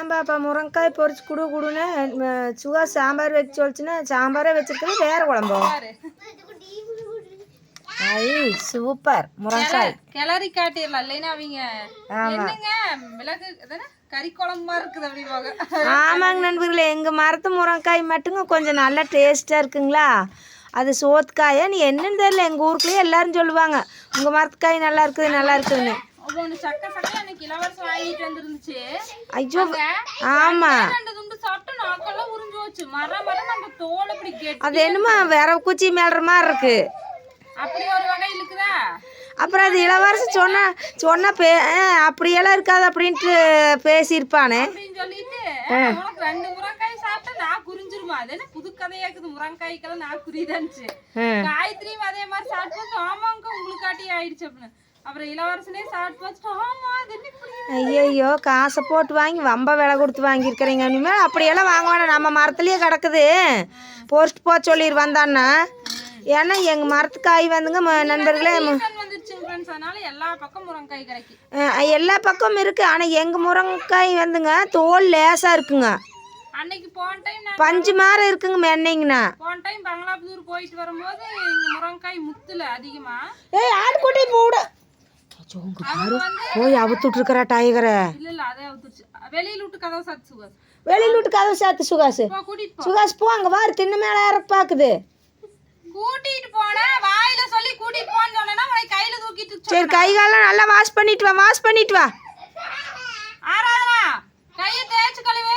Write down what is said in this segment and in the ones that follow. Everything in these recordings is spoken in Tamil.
ஏன் பாப்பா முருங்காய் பொரிச்சு குடு குடுன்னு சுகா சாம்பார் வச்சு சொல்லிச்சுன்னா சாம்பாரே வச்சிருக்கிறது வேற குழம்பு. ஐ சூப்பர். முருங்காய் கிளறி காட்டிடலாம் இல்லைன்னா அவங்க என்னங்க மிளகு அதானே கறி குழம்புமா இருக்குது அப்படிம்பாங்க ஆமாங்க நண்பர்களே எங்கள் மரத்து முருங்காய் மட்டுங்க கொஞ்சம் நல்லா டேஸ்ட்டாக இருக்குங்களா? அது சோத்துக்காயா நீ என்னன்னு தெரியல எங்கள் ஊருக்குள்ளேயே எல்லாரும் சொல்லுவாங்க உங்கள் மரத்துக்காய் நல்லா இருக்குது நல்லா இருக்குதுன்னு. ஒவ்வொன்று சக்க சக்க எனக்கு இளவரசம் வாங்கிட்டு வந்துருந்துச்சு. ஐயோ ஆமாம் ரெண்டு துண்டு சாப்பிட்டு நாக்கெல்லாம் உறிஞ்சு வச்சு மர மரம் அந்த தோல் அப்படி கெட்டு அது என்னமோ வேற குச்சி மேல்ற மாதிரி இருக்கு. அப்படி ஒரு வகை இருக்குதா அப்புறம் அது இளவரசன் சொன்னா சொன்னா பே அப்படியெல்லாம் இருக்காது அப்படின்ட்டு பேசியிருப்பானே. சொல்லிட்டு உனக்கு ரெண்டு முருங்காய் சாப்பிட்டா நான் குறிஞ்சிருமா அது என்ன புது கதையா இருக்குது முருங்காய்க்கெல்லாம் நான் குறிதான்ச்சு. காயத்ரியும் அதே மாதிரி சாப்பிட்டு ஆமாங்க உங்களுக்கு காட்டி ஆயிடுச்சு அப்படின்னு. ஐயையோ காசை போட்டு வாங்கி வம்ப விலை கொடுத்து வாங்கியிருக்கிறீங்க. இனிமேல் அப்படியெல்லாம் வாங்க வேணாம். நம்ம மரத்துலேயே கிடக்குது. போஸ்ட் போக சொல்லிடு வந்தான்னா. ஏன்னா எங்கள் மரத்துக்காய் வந்துங்க ம- நண்பர்களே எல்லா பக்கம் இருக்குது ஆனால் எங்கள் முருங்கைக்காய் வந்துங்க தோல் லேசாக இருக்குங்க. அன்னைக்கு போன டைம் நான் பஞ்சு மாதிரி இருக்குங்க மென்னிங்கண்ணா போன டைம் பங்களாபுதூர் போயிட்டு வரும்போது இங்க முத்துல அதிகமா. ஏய் மூட அவங்க வந்து போய் அவுத்துட்ருக்கிறா டைகரை வெளியில விட்டு கதவை சாத்து சுகாஸ் வெளியில் விட்டு கதவு சாத்து சுகாஸ் போ. அங்கே வாரு. தின்ன மேலே இறக்க பார்க்குது கூட்டிட்டு போன வாயில சொல்லி கூட்டிட்டு போன்னு சொன்னா உனக்கு கையில தூக்கிட்டு சரி கை காலெல்லாம் நல்லா வாஷ் பண்ணிட்டு வா வாஷ் பண்ணிட்டு வா. ஆராதனா கைய தேய்ச்சு கழுவு.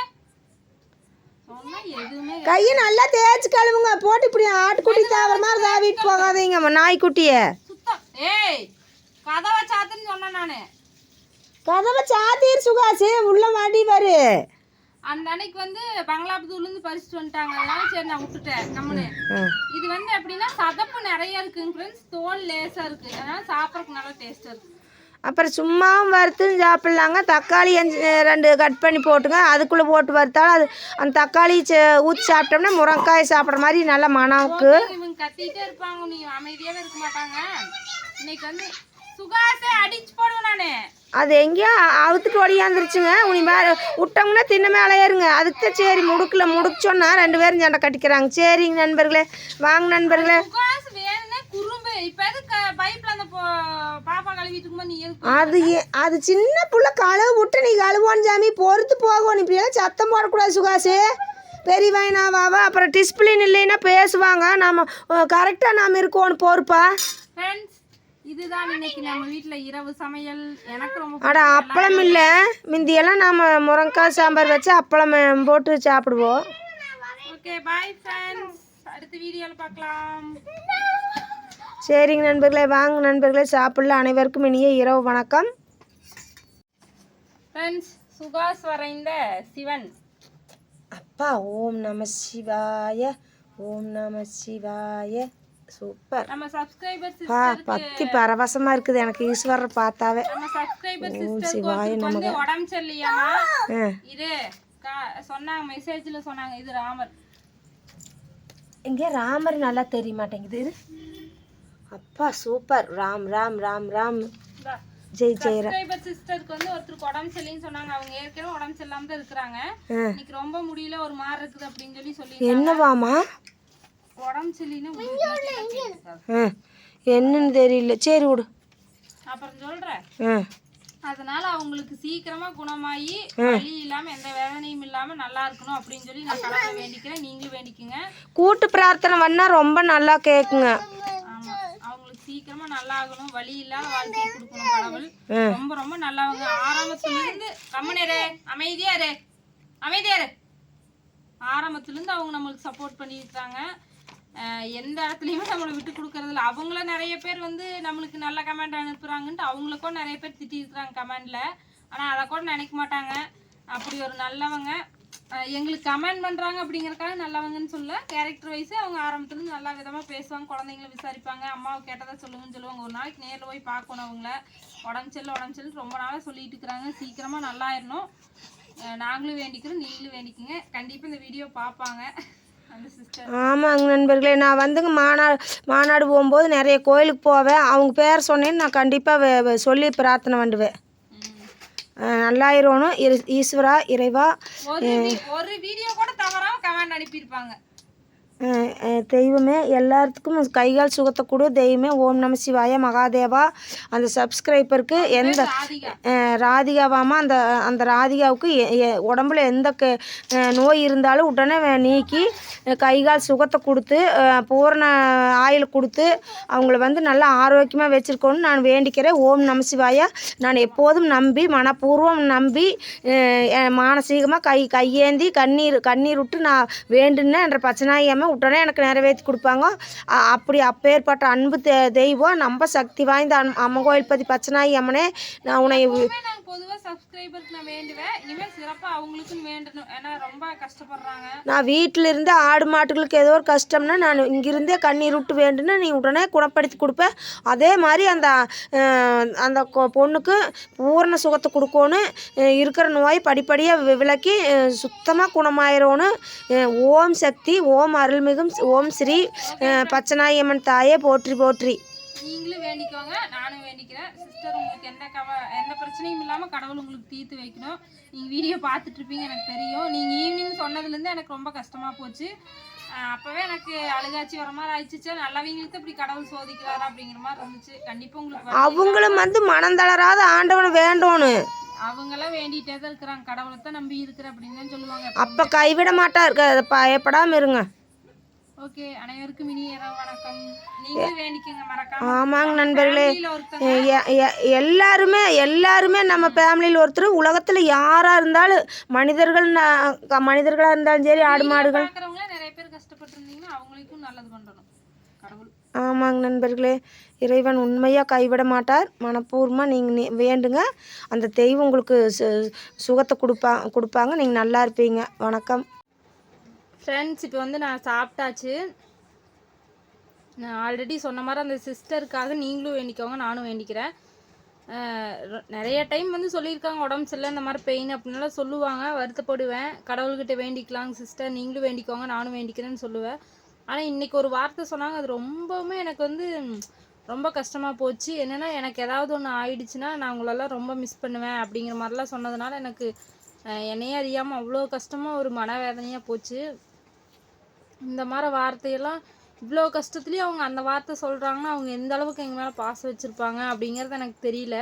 கையை நல்லா தேய்ச்சி கழுவுங்க. போட்டு இப்படி ஆட்டுக்குட்டி தாவற மாதிரி தாவிட்டு போகாதீங்க நாய்க்குட்டிய. ஏய் கதவை சாத்துன்னு சொன்னேன் நானு. கதவை சாத்தீர் சுகாசு உள்ள மாடி வரு அந்த அன்னைக்கு வந்து பங்களாபுதூர்ல இருந்து பறிச்சுட்டு வந்துட்டாங்க. அதனால சரி நான் விட்டுட்டேன். கம்முனு. இது வந்து எப்படின்னா சதப்பு நிறைய இருக்குங்க ஃப்ரெண்ட்ஸ் தோல் லேசா இருக்கு. அதனால சாப்பிட்றதுக்கு நல்லா டேஸ்டா இருக்கு. அப்புறம் சும்மாவும் வறுத்து சாப்பிட்லாங்க. தக்காளி ரெண்டு கட் பண்ணி போட்டுங்க. அதுக்குள்ளே போட்டு வறுத்தாலும் அது அந்த தக்காளி சே- ஊற்றி சாப்பிட்டோம்னா முருங்காய் சாப்பிட்ற மாதிரி நல்லா மணம்க்கு இவங்க கத்திட்டே இருப்பாங்க. நீ அமைதியாவே இருக்க மாட்டாங்க. இன்னைக்கு வந்து அது எங்கேயோ அவுத்துட்டு ஒடியாந்துருச்சுங்க உனி மேலே விட்டோம்னா தின்ன மேலே ஏறுங்க அதுக்கு தான் சரி முடுக்கில் முடிச்சோன்னா ரெண்டு பேரும் சண்டை கட்டிக்கிறாங்க. சரிங்க நண்பர்களே வாங்க நண்பர்களே. அது அது சின்ன புள்ள கழுவு விட்டு நீ கழுவோன்னு சாமி பொறுத்து போகும். நீ இப்படியெல்லாம் சத்தம் போடக்கூடாது சுகாசு. பெரியவனா வாவா அப்புறம் டிஸ்பிளின் இல்லைன்னா பேசுவாங்க. நம்ம கரெக்டாக நாம் இருக்கோன்னு பொறுப்பா? ஃப்ரெண்ட்ஸ் இதுதான் இன்னைக்கு நம்ம வீட்ல இரவு சமையல். எனக்கு ரொம்ப அட அப்பளம் இல்லை. முந்தியெல்லாம் நாம் முருங்காய் சாம்பார் வச்சு அப்பளம் போட்டு சாப்பிடுவோம். ஓகே பாய் ஃப்ரெண்ட்ஸ் அடுத்த வீடியோல பார்க்கலாம். சரிங்க நண்பர்களே வாங்க நண்பர்களே சாப்பிடல அனைவருக்கும் இனிய இரவு வணக்கம். ஃப்ரெண்ட்ஸ் சுகாஸ் வரைந்த சிவன். அப்பா ஓம் நம சிவாய ஓம் நம சிவாய. சூப்பர். நம்ம சப்ஸ்கிரைபர் பா பக்தி பரவசமா இருக்குது. எனக்கு ஈஸ்வரர் பார்த்தாவே. நம்ம சப்ஸ்கிரைபர் சிஸ்டருக்கு வந்து உடம்பு சரியில்லையாமா ஆ. இது சொன்னாங்க மெசேஜ்ல சொன்னாங்க. இது ராமர். இங்கே ராமர் நல்லா தெரிய மாட்டேங்குது. இது அப்பா சூப்பர். ராம் ராம் ராம் ராம். ஜெய் ஜெயரா சப்ஸ்கிரைபர் சிஸ்டருக்கு வந்து ஒருத்தருக்கு உடம்பு சரியில்லைன்னு சொன்னாங்க. அவங்க ஏற்கனவே உடம்பு சரியில்லாம தான் இருக்கிறாங்க. இன்னைக்கு ரொம்ப முடியல ஒரு மாதிரி இருக்குது அப்படின்னு சொல்லி சொல்லி என்னவாமா உடம்பு சரியில்லைன்னா உங்களுக்கு ஆ என்னன்னு தெரியல. சரி விடு. அப்புறம் சொல்றேன் அதனால அவங்களுக்கு சீக்கிரமா குணமாயி வலி இல்லாம எந்த வேதனையும் இல்லாம நல்லா இருக்கணும் அப்படின்னு சொல்லி நான் கடவுளை வேண்டிக்கிறேன். நீங்களும் வேண்டிக்கங்க. கூட்டு பிரார்த்தனை பண்ணா ரொம்ப நல்லா கேக்குங்க. ஆமா. அவங்களுக்கு சீக்கிரமா நல்லா ஆகணும் வலி இல்லாத வாழ்க்கையை கொடுக்கணும் கடவுள். ரொம்ப ரொம்ப நல்லவங்க. ஆரம்பத்துல இருந்து கம்மனேரே. அமைதியா இரு. அமைதியா இரு. ஆரம்பத்துல இருந்து அவங்க நம்மளுக்கு சப்போர்ட் பண்ணியிருக்காங்க. எந்த இடத்துலையுமே நம்மளை விட்டு கொடுக்கறதில்ல அவங்கள நிறைய பேர் வந்து நம்மளுக்கு நல்ல கமெண்ட் அனுப்புகிறாங்கன்ட்டு அவங்களுக்கும் நிறைய பேர் திட்டிருக்கிறாங்க கமெண்டில் ஆனால் அதை கூட நினைக்க மாட்டாங்க. அப்படி ஒரு நல்லவங்க எங்களுக்கு கமெண்ட் பண்ணுறாங்க அப்படிங்கிறக்காக நல்லவங்கன்னு சொல்ல கேரக்டர் வைஸ் அவங்க ஆரம்பத்துலேருந்து நல்லா நல்ல பேசுவாங்க குழந்தைங்கள விசாரிப்பாங்க அம்மாவை கேட்டதை சொல்லுங்கன்னு சொல்லுவாங்க. ஒரு நாளைக்கு நேரில் போய் பார்க்கணும் அவங்கள. உடம்பு சரியில்லை உடம்பு செல்லு ரொம்ப நாளாக சொல்லிட்டு இருக்கிறாங்க. சீக்கிரமாக நல்லாயிடணும் நாங்களும் வேண்டிக்கிறோம் நீங்களும் வேண்டிக்கோங்க. கண்டிப்பாக இந்த வீடியோ பார்ப்பாங்க ஆமாங்க நண்பர்களே நான் வந்துங்க மாநாடு மாநாடு போகும்போது நிறைய கோயிலுக்கு போவேன். அவங்க பேர் சொன்னேன்னு நான் கண்டிப்பாக சொல்லி பிரார்த்தனை பண்ணுவேன் நல்லாயிரணும். ஈஸ்வரா இறைவா ஒரு வீடியோ கூட தவறாம கமெண்ட் அனுப்பியிருப்பாங்க. தெய்வமே எல்லாத்துக்கும் கைகால் சுகத்தை கொடு. தெய்வமே ஓம் நம சிவாய மகாதேவா. அந்த சப்ஸ்கிரைபருக்கு எந்த ராதிகாவாமா? அந்த அந்த ராதிகாவுக்கு உடம்புல எந்த நோய் இருந்தாலும் உடனே நீக்கி கைகால் சுகத்தை கொடுத்து பூரண ஆயில் கொடுத்து அவங்கள வந்து நல்லா ஆரோக்கியமாக வச்சுருக்கணும்னு நான் வேண்டிக்கிறேன். ஓம் நம சிவாயா. நான் எப்போதும் நம்பி மனப்பூர்வம் நம்பி மானசீகமாக கை கையேந்தி கண்ணீர் கண்ணீர் விட்டு நான் வேண்டுனேன் என்ற பச்சனாயம்மா உடனே எனக்கு நிறைவேற்றி கொடுப்பாங்க. அப்படி அப்பேற்பட்ட அன்பு தெ தெய்வம் நம்ம சக்தி வாய்ந்த அன் அம்மன் கோயில்பதி பச்சனாயி அம்மனே நான் உன்னை எப்பவுமே நான் பொதுவா சப்ஸ்கிரைபருக்கு நான் வேண்டுவேன். இனிமேல் சிறப்பா அவங்களுக்கும் வேண்டணும். ஏன்னா ரொம்ப கஷ்டப்படுறாங்க. நான் வீட்டில் இருந்து ஆடு மாட்டுகளுக்கு ஏதோ ஒரு கஷ்டம்னா நான் இங்கிருந்தே கண்ணீர் விட்டு வேண்டுனா நீ உடனே குணப்படுத்தி கொடுப்ப. அதே மாதிரி அந்த அந்த பொண்ணுக்கு பூரண சுகத்தை கொடுக்கணும் அஹ், இருக்கிற நோய் படிப்படியாக விலக்கி சுத்தமாக குணமாயிரணும் அஹ், ஓம் சக்தி ஓம் அருள்மிகும் ஓம் ஸ்ரீ அஹ், பச்சனாயம்மன் தாயே போற்றி போற்றி. நீங்களும் வேண்டிக்கோங்க. நானும் வேண்டிக்கிறேன். சிஸ்டர் உங்களுக்கு எந்த கவ எந்த பிரச்சனையும் இல்லாமல் கடவுள் உங்களுக்கு தீர்த்து வைக்கணும். நீங்கள் வீடியோ பார்த்துட்டு இருப்பீங்க எனக்கு தெரியும். நீங்கள் ஈவினிங் சொன்னதுலேருந்து எனக்கு ரொம்ப கஷ்டமாக போச்சு. அப்பவே எனக்கு அழுகாச்சி வர மாதிரி ஆயிடுச்சு. நல்லவங்களுக்கு இப்படி கடவுள் சோதிக்கிறாரா அப்படிங்கிற மாதிரி இருந்துச்சு. கண்டிப்பாக உங்களுக்கு. அவங்களும் வந்து மனம் தளராத ஆண்டவனை வேண்டணும் அவங்களாம் வேண்டிகிட்டே தான் இருக்கிறாங்க. கடவுளை தான் நம்பி இருக்கிற அப்படின்னு தான் சொல்லுவாங்க. அப்போ கைவிட மாட்டார் பயப்படாமல் இருங்க. ஓகே அனைவருக்கும் இனி இரவு வணக்கம். நீங்களும் வேண்டிக்கங்க மறக்காம ஆமாங்க நண்பர்களே. எல்லாருமே எல்லாருமே நம்ம ஃபேமிலியில் ஒருத்தர். உலகத்தில் யாராக இருந்தாலும் மனிதர்கள் மனிதர்களாக இருந்தாலும் சரி ஆடு மாடுகள். நிறைய பேர் கஷ்டப்பட்டு இருந்தீங்கன்னா அவங்களுக்கும் நல்லது பண்ணணும் கடவுள். ஆமாங்க நண்பர்களே. இறைவன் உண்மையாக கைவிட மாட்டார். மனப்பூர்வமாக நீங்கள் வேண்டுங்க. அந்த தெய்வம் உங்களுக்கு சு- சுகத்தை கொடுப்பா கொடுப்பாங்க. நீங்கள் நல்லா இருப்பீங்க. வணக்கம். ஃப்ரெண்ட்ஸ் இப்போ வந்து நான் சாப்பிட்டாச்சு. நான் ஆல்ரெடி சொன்ன மாதிரி அந்த சிஸ்டருக்காக நீங்களும் வேண்டிக்கோங்க நானும் வேண்டிக்கிறேன். நிறைய டைம் வந்து சொல்லியிருக்காங்க உடம்பு சரியில்லை இந்த மாதிரி பெயின் அப்படின்னுலாம் சொல்லுவாங்க வருத்தப்படுவேன். கடவுள்கிட்ட வேண்டிக்கலாங்க சிஸ்டர் நீங்களும் வேண்டிக்கோங்க நானும் வேண்டிக்கிறேன்னு சொல்லுவேன். ஆனால் இன்னைக்கு ஒரு வார்த்தை சொன்னாங்க அது ரொம்பவுமே எனக்கு வந்து ரொம்ப கஷ்டமாக போச்சு. என்னென்னா எனக்கு ஏதாவது ஒன்று ஆயிடுச்சுன்னா நான் உங்களெல்லாம் ரொம்ப மிஸ் பண்ணுவேன் அப்படிங்கிற மாதிரிலாம் சொன்னதுனால எனக்கு என்னையே அறியாமல் அவ்வளோ கஷ்டமாக ஒரு மனவேதனையாக போச்சு. இந்த மாதிரி வார்த்தையெல்லாம் இவ்வளோ கஷ்டத்துலேயும் அவங்க அந்த வார்த்தை சொல்கிறாங்கன்னா அவங்க எந்த அளவுக்கு எங்கள் மேலே பாசம் வச்சுருப்பாங்க அப்படிங்கிறது எனக்கு தெரியல.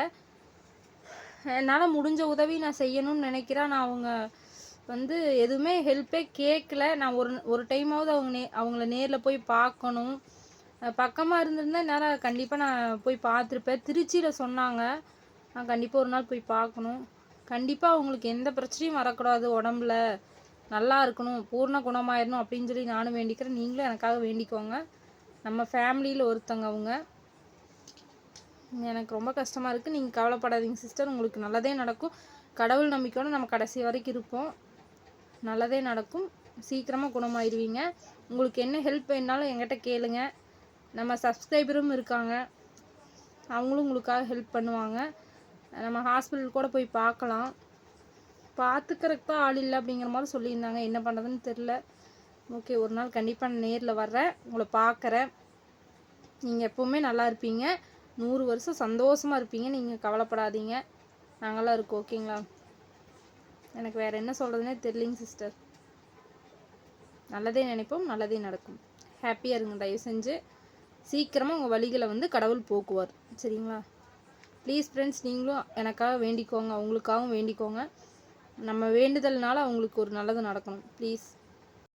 என்னால் முடிஞ்ச உதவி நான் செய்யணும்னு நினைக்கிறேன். நான் அவங்க வந்து எதுவுமே ஹெல்ப்பே கேட்கல நான் ஒரு ஒரு டைமாவது அவங்க நே அவங்கள நேரில் போய் பார்க்கணும். பக்கமாக இருந்திருந்தா என்னால் கண்டிப்பாக நான் போய் பார்த்துருப்பேன். திருச்சியில் சொன்னாங்க. நான் கண்டிப்பாக ஒரு நாள் போய் பார்க்கணும். கண்டிப்பாக அவங்களுக்கு எந்த பிரச்சனையும் வரக்கூடாது உடம்புல. நல்லா இருக்கணும் பூர்ண குணமாயிடணும் அப்படின்னு சொல்லி நானும் வேண்டிக்கிறேன். நீங்களும் எனக்காக வேண்டிக்கோங்க. நம்ம ஃபேமிலியில் ஒருத்தங்க அவங்க. எனக்கு ரொம்ப கஷ்டமாக இருக்குது நீங்கள் கவலைப்படாதீங்க சிஸ்டர் உங்களுக்கு நல்லதே நடக்கும். கடவுள் நம்பிக்கையோடு நம்ம கடைசி வரைக்கும் இருப்போம். நல்லதே நடக்கும். சீக்கிரமாக குணமாயிருவீங்க. உங்களுக்கு என்ன ஹெல்ப் வேணாலும் என்கிட்ட கேளுங்க. நம்ம சப்ஸ்கிரைபரும் இருக்காங்க. அவங்களும் உங்களுக்காக ஹெல்ப் பண்ணுவாங்க. நம்ம ஹாஸ்பிட்டல் கூட போய் பார்க்கலாம். பார்த்துக்கிறதுக்கு தான் ஆள் இல்லை அப்படிங்கிற மாதிரி சொல்லியிருந்தாங்க. என்ன பண்ணுறதுன்னு தெரில ஓகே ஒரு நாள் கண்டிப்பாக நான் நேரில் வர்றேன். உங்களை பார்க்குறேன் நீங்கள் எப்போவுமே நல்லா இருப்பீங்க. நூறு வருஷம் சந்தோஷமாக இருப்பீங்க. நீங்கள் கவலைப்படாதீங்க. நாங்களாம் இருக்கோம். ஓகேங்களா? எனக்கு வேறு என்ன சொல்கிறதுனே தெரியலிங்க சிஸ்டர். நல்லதே நினைப்போம் நல்லதே நடக்கும். ஹாப்பியாக இருங்க தயவு செஞ்சு. சீக்கிரமாக உங்கள் வழிகளை வந்து கடவுள் போக்குவார். சரிங்களா? ப்ளீஸ் ஃப்ரெண்ட்ஸ் நீங்களும் எனக்காக வேண்டிக்கோங்க. அவங்களுக்காகவும் வேண்டிக்கோங்க. நம்ம வேண்டுதல்னால அவங்களுக்கு ஒரு நல்லது நடக்கணும். ப்ளீஸ்